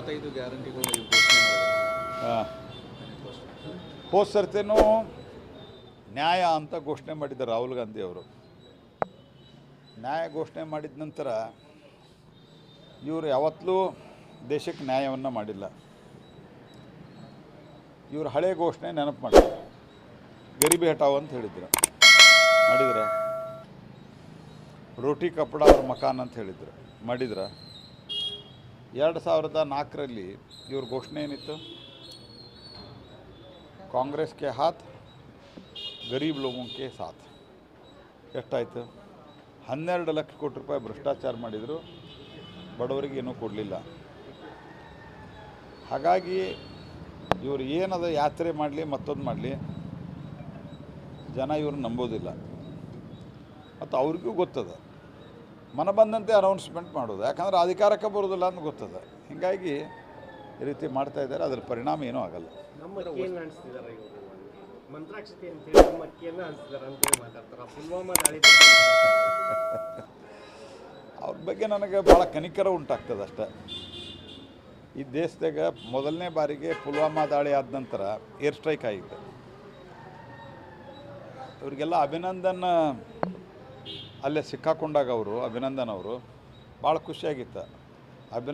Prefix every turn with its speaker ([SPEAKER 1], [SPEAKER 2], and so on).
[SPEAKER 1] ಇಪ್ಪತ್ತೈದು ಗ್ಯಾರಂಟಿಗಳು
[SPEAKER 2] ಹೋದ ಸರ್ತಿನೂ ನ್ಯಾಯ ಅಂತ ಘೋಷಣೆ ಮಾಡಿದ್ದಾರೆ ರಾಹುಲ್ ಗಾಂಧಿ ಅವರು. ನ್ಯಾಯ ಘೋಷಣೆ ಮಾಡಿದ ನಂತರ ಇವರು ಯಾವತ್ತಲೂ ದೇಶಕ್ಕೆ ನ್ಯಾಯವನ್ನು ಮಾಡಿಲ್ಲ. ಇವರು ಹಳೆ ಘೋಷಣೆ ನೆನಪು ಮಾಡಿದ್ರು ಗರಿಬಿ ಹಟಾವ್ ಅಂತ ಹೇಳಿದ್ರು. ಮಾಡಿದ್ರೆ? ರೋಟಿ ಕಪ್ಪಡ ಅವ್ರ ಮಕಾನ್ ಅಂತ ಹೇಳಿದ್ರು. ಮಾಡಿದ್ರ? ಎರಡು ಸಾವಿರದ ನಾಲ್ಕರಲ್ಲಿ ಇವ್ರ ಘೋಷಣೆ ಏನಿತ್ತು? ಕಾಂಗ್ರೆಸ್ಗೆ ಹಾತ್, ಗರೀಬ್ ಲೋಗों ಕೆ ಸಾಥ್. ಎಷ್ಟಾಯಿತು? ಹನ್ನೆರಡು ಲಕ್ಷ ಕೋಟಿ ರೂಪಾಯಿ ಭ್ರಷ್ಟಾಚಾರ ಮಾಡಿದರು, ಬಡವರಿಗೆ ಏನೂ ಕೊಡಲಿಲ್ಲ. ಹಾಗಾಗಿ ಇವರು ಏನದ ಯಾತ್ರೆ ಮಾಡಲಿ, ಮತ್ತೊಂದು ಮಾಡಲಿ, ಜನ ಇವ್ರನ್ನ ನಂಬೋದಿಲ್ಲ. ಮತ್ತು ಅವ್ರಿಗೂ ಗೊತ್ತದ. ಮನ ಬಂದಂತೆ ಅನೌನ್ಸ್ಮೆಂಟ್ ಮಾಡೋದು ಯಾಕಂದ್ರೆ ಅಧಿಕಾರಕ್ಕೆ ಬರೋದಿಲ್ಲ ಅಂತ ಗೊತ್ತದೆ. ಹೀಗಾಗಿ ಈ ರೀತಿ ಮಾಡ್ತಾ ಇದ್ದಾರೆ. ಅದರ ಪರಿಣಾಮ ಏನೂ ಆಗಲ್ಲ. ಅವ್ರ ಬಗ್ಗೆ ನನಗೆ ಭಾಳ ಕನಿಕರ ಉಂಟಾಗ್ತದೆ ಅಷ್ಟೆ. ಈ ದೇಶದಾಗ ಮೊದಲನೇ ಬಾರಿಗೆ ಪುಲ್ವಾಮಾ ದಾಳಿ ಆದ ನಂತರ ಏರ್ ಸ್ಟ್ರೈಕ್ ಆಗಿದೆ. ಇವರಿಗೆಲ್ಲ ಅಭಿನಂದನ್ ಅಲ್ಲೇ ಸಿಕ್ಕಾಕೊಂಡಾಗ ಅವರು ಅಭಿನಂದನ್ ಅವರು ಭಾಳ ಖುಷಿಯಾಗಿತ್ತು. ಅಭಿನಂದನ್